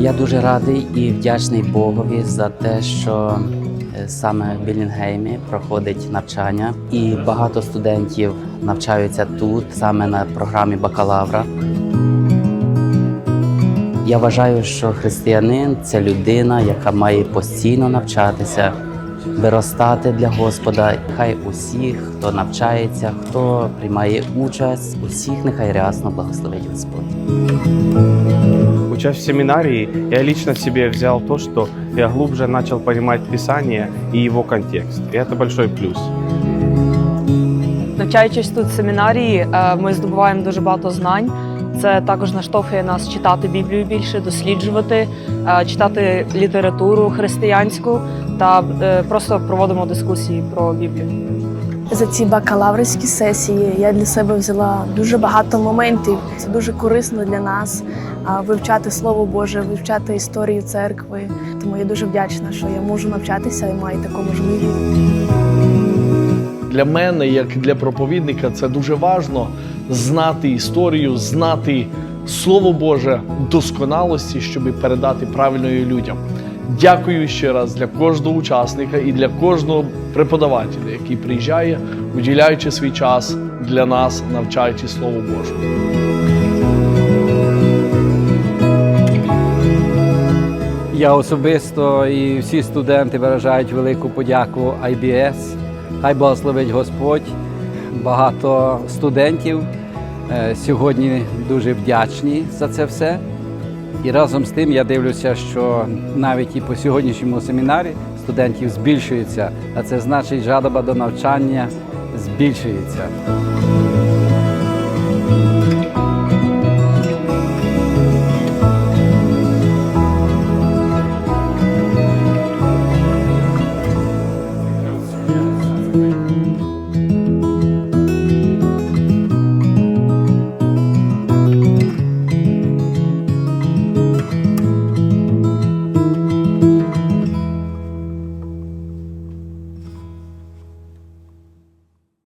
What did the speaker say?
Я дуже радий і вдячний Богові за те, що е, саме в Білінгеймі проходить навчання, і багато студентів навчаються тут, саме на програмі бакалавра. Я вважаю, що християнин це людина, яка має постійно навчатися, виростати для Господа. Хай усіх, хто навчається, хто приймає участь, усіх нехай рясно благословить Господь. Учась в семинарии, я лично в себе взял то, что я глубже начал понимать Писание и его контекст. И это большой плюс. Навчаючись тут в семінарії, е, ми здобуваємо дуже багато знань. Це також наштовхує нас читати Біблію більше, досліджувати, е, читати літературу християнську та е, просто проводимо дискусії про Біблію. За ці бакалаврські сесії я для себе взяла дуже багато моментів. Це дуже корисно для нас вивчати Слово Боже, вивчати історію церкви. Тому я дуже вдячна, що я можу навчатися і маю таку можливість. Для мене, як для проповідника, це дуже важливо знати історію, знати Слово Боже досконалості, щоб передати правильно її людям. Дякую ще раз для кожного учасника і для кожного преподавателя, який приїжджає, виділяючи свій час для нас, навчаючи Слово Боже. Я особисто і всі студенти виражають велику подяку IBS. Хай благословить Господь. Багато студентів е, сьогодні дуже вдячні за це все. І разом з тим я дивлюся, що навіть і по сьогоднішньому семінарі студентів збільшується, а це значить жадоба до навчання збільшується.